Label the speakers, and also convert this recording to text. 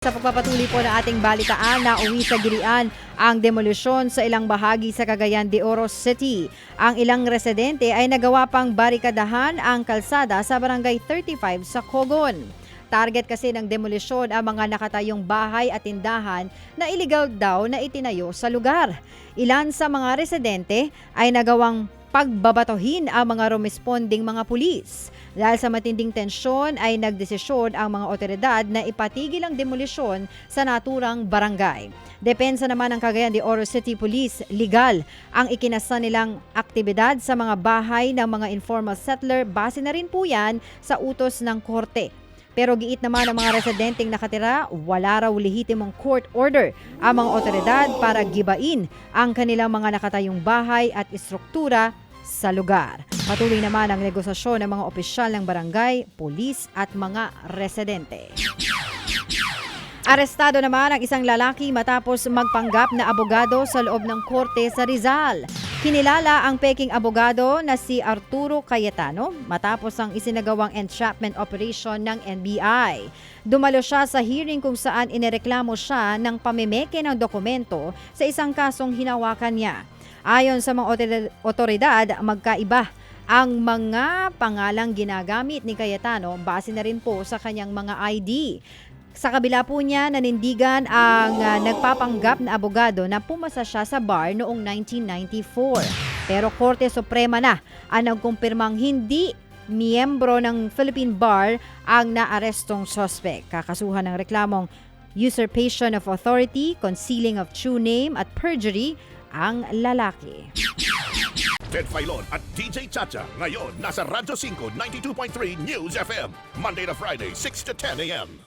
Speaker 1: Sa pagpapatuloy po ng ating balitaan na uwi sa gilian ang demolusyon sa ilang bahagi sa Cagayan de Oro City. Ang ilang residente ay nagawa pang barikadahan ang kalsada sa barangay 35 sa Cogon. Target kasi ng demolisyon ang mga nakatayong bahay at tindahan na iligal daw na itinayo sa lugar. Ilan sa mga residente ay nagawang pagbabatohin ang mga rumesponding mga pulis. Dahil sa matinding tensyon ay nagdesisyon ang mga otoridad na ipatigil ang demolisyon sa naturang barangay. Depensa naman ng Cagayan de Oro City Police, legal ang ikinasa nilang aktibidad sa mga bahay ng mga informal settler base na rin po yan sa utos ng korte. Pero giit naman ng mga residenteng nakatira, wala raw lehitimong court order ang mga otoridad para gibain ang kanilang mga nakatayong bahay at istruktura sa lugar. Patuloy naman ang negosasyon ng mga opisyal ng barangay, pulis at mga residente. Arestado naman ang isang lalaki matapos magpanggap na abogado sa loob ng korte sa Rizal. Kinilala ang peking abogado na si Arturo Cayetano matapos ang isinagawang entrapment operation ng NBI. Dumalo siya sa hearing kung saan inireklamo siya ng pamimeke ng dokumento sa isang kasong hinawakan niya. Ayon sa mga otor- otoridad, magkaiba ang mga pangalang ginagamit ni Cayetano base na rin po sa kanyang mga ID. Sa kabila po niya, nanindigan ang ah, nagpapanggap na abogado na pumasa siya sa bar noong 1994. Pero Korte Suprema na ang nagkumpirmang hindi miyembro ng Philippine Bar ang naarestong suspect. Kakasuhan ng reklamong usurpation of authority, concealing of true name at perjury ang lalaki.
Speaker 2: Ted Filon at DJ Chacha. Ngayon, nasa Radyo 5, 92.3 News FM. Monday to Friday, 6 to 10 a.m.